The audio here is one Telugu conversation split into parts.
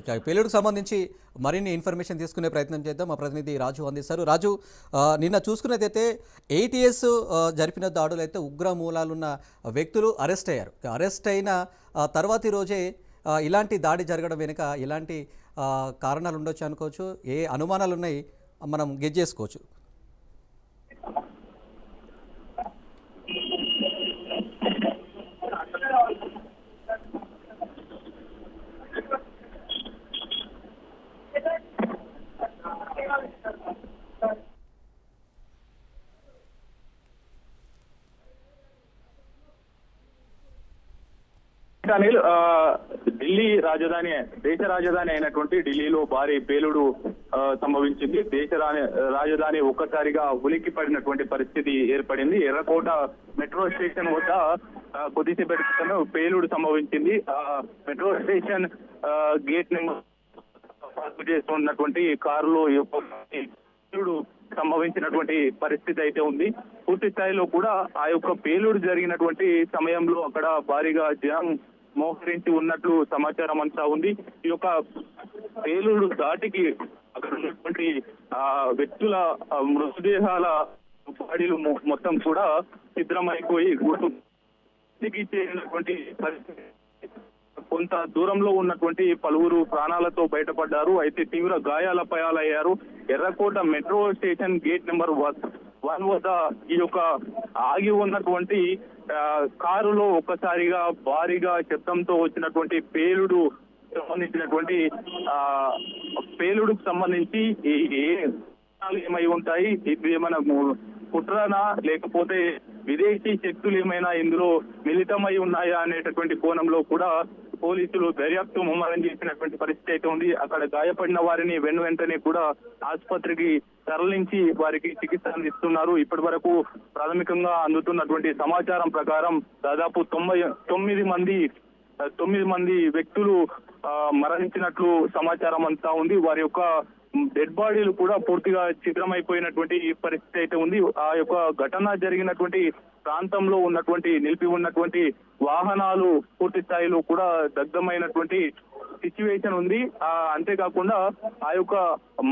ఇక పేలుడుకు సంబంధించి మరిన్ని ఇన్ఫర్మేషన్ తీసుకునే ప్రయత్నం చేద్దాం. మా ప్రతినిధి రాజు అందిస్తారు. రాజు నిన్న చూసుకున్నదైతే ఎయిటీఎస్ జరిపిన దాడులు అయితే ఉగ్ర మూలాలున్న వ్యక్తులు అరెస్ట్ అయ్యారు. అరెస్ట్ అయిన తర్వాతి రోజే ఇలాంటి దాడి జరగడం వెనుక ఇలాంటి కారణాలు ఉండొచ్చు అనుకోవచ్చు ఏ అనుమానాలు ఉన్నాయి మనం గెజ్ చేసుకోవచ్చు. అనిల్ ఢిల్లీ రాజధాని దేశ రాజధాని అయినటువంటి ఢిల్లీలో భారీ పేలుడు సంభవించింది. దేశ రాజధాని ఒక్కసారిగా ఉలిక్కి పడినటువంటి పరిస్థితి ఏర్పడింది. ఎర్రకోట మెట్రో స్టేషన్ వద్ద కొద్దిసేపటి క్రితం పేలుడు సంభవించింది. ఆ, metro station gate number park చేస్తున్నటువంటి కారులో పేలుడు సంభవించినటువంటి పరిస్థితి అయితే ఉంది. పూర్తి స్థాయిలో కూడా ఆ యొక్క పేలుడు జరిగినటువంటి సమయంలో అక్కడ భారీగా జనం మోహరించి ఉన్నట్లు సమాచారం అంతా ఉంది. ఈ యొక్క పేలుడు దాటికి అక్కడ ఉన్నటువంటి ఆ వ్యక్తుల మృతదేహాల బాడీలు మొత్తం కూడా సిద్ధమైపోయి గుర్తు చేరినటువంటి పరిస్థితి. కొంత దూరంలో ఉన్నటువంటి పలువురు ప్రాణాలతో బయటపడ్డారు. అయితే తీవ్ర గాయాల పయాలయ్యారు ఎర్రకోట metro station gate number one వద్ద ఈ యొక్క ఆగి ఉన్నటువంటి కారులో ఒక్కసారిగా భారీగా శబ్దంతో వచ్చినటువంటి పేలుడు సంబంధించినటువంటి ఆ పేలుడుకు సంబంధించి ఏమై ఉంటాయి? ఇది ఏమైనా కుట్రనా? లేకపోతే విదేశీ శక్తులు ఏమైనా ఇందులో మిళితమై ఉన్నాయా? అనేటటువంటి కోణంలో కూడా పోలీసులు దర్యాప్తు ముమ్మరం చేసినటువంటి పరిస్థితి అయితే ఉంది. అక్కడ గాయపడిన వారిని వెను వెంటనే కూడా ఆసుపత్రికి తరలించి వారికి చికిత్స అందిస్తున్నారు. ఇప్పటి వరకు ప్రాథమికంగా అందుతున్నటువంటి సమాచారం ప్రకారం దాదాపు తొంభై తొమ్మిది మంది తొమ్మిది మంది వ్యక్తులు మరణించినట్లు సమాచారం అంతా ఉంది. వారి యొక్క డెడ్ బాడీలు కూడా పూర్తిగా చిత్రమైపోయినటువంటి పరిస్థితి అయితే ఉంది. ఆ యొక్క ఘటన జరిగినటువంటి ప్రాంతంలో ఉన్నటువంటి నిలిపి ఉన్నటువంటి వాహనాలు పూర్తి స్థాయిలో కూడా దగ్ధమైనటువంటి సిచ్యువేషన్ ఉంది. ఆ అంతేకాకుండా ఆ యొక్క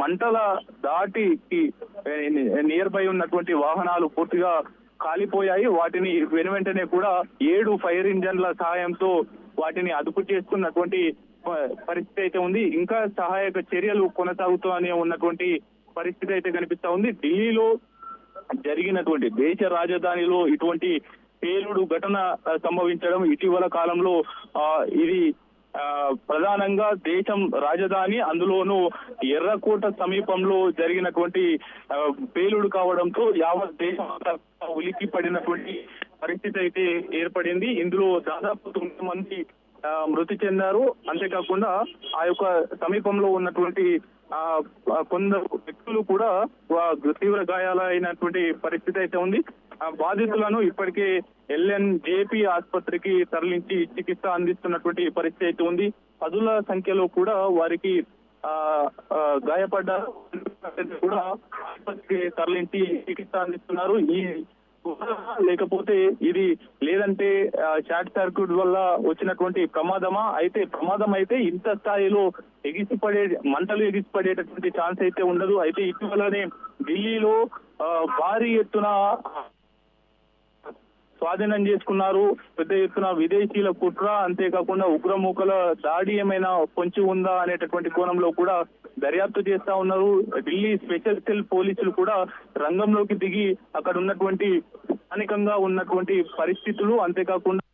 మంటల దాటికి నియర్ బై ఉన్నటువంటి వాహనాలు పూర్తిగా కాలిపోయాయి. వాటిని వెను వెంటనే కూడా ఏడు ఫైర్ ఇంజన్ల సహాయంతో వాటిని అదుపు చేసుకున్నటువంటి పరిస్థితి అయితే ఉంది. ఇంకా సహాయక చర్యలు కొనసాగుతూనే ఉన్నటువంటి పరిస్థితి అయితే కనిపిస్తా ఉంది. ఢిల్లీలో జరిగినటువంటి దేశ రాజధానిలో ఇటువంటి పేలుడు ఘటన సంభవించడం ఇటీవల కాలంలో ఆ, ఇది ఆ, ప్రధానంగా దేశం రాజధాని అందులోనూ ఎర్రకోట సమీపంలో జరిగినటువంటి పేలుడు కావడంతో యావత్ దేశం ఉలిక్కి పడినటువంటి పరిస్థితి అయితే ఏర్పడింది. ఇందులో దాదాపు తొమ్మిది మంది మృతి చెందారు. అంతేకాకుండా ఆ యొక్క సమీపంలో ఉన్నటువంటి ఆ కొందరు వ్యక్తులు కూడా తీవ్ర గాయాలైనటువంటి పరిస్థితి అయితే ఉంది. ఆ బాధితులను ఇప్పటికే ఎల్ఎన్ జేపీ ఆసుపత్రికి తరలించి చికిత్స అందిస్తున్నటువంటి పరిస్థితి అయితే ఉంది. పదుల సంఖ్యలో కూడా వారికి ఆ గాయపడ్డారు. కూడా ఆసుపత్రికి తరలించి చికిత్స అందిస్తున్నారు. ఈ లేకపోతే ఇది లేదంటే షార్ట్ సర్క్యూట్ వల్ల వచ్చినటువంటి ప్రమాదమా? అయితే ప్రమాదం అయితే ఇంత స్థాయిలో ఎగిసిపడే మంటలు ఎగిసిపడేటటువంటి ఛాన్స్ అయితే ఉండదు. అయితే ఇటీవలనే ఢిల్లీలో భారీ ఎత్తున స్వాధీనం చేసుకున్నారు. పెద్ద ఎత్తున విదేశీయుల కుట్ర అంతేకాకుండా ఉగ్రమూకల దాడి ఏమైనా పొంచి ఉందా అనేటటువంటి కోణంలో కూడా దర్యాప్తు చేస్తా ఉన్నారు. ఢిల్లీ స్పెషల్ సెల్ పోలీసులు కూడా రంగంలోకి దిగి అక్కడ ఉన్నటువంటి స్థానికంగా ఉన్నటువంటి పరిస్థితులు అంతేకాకుండా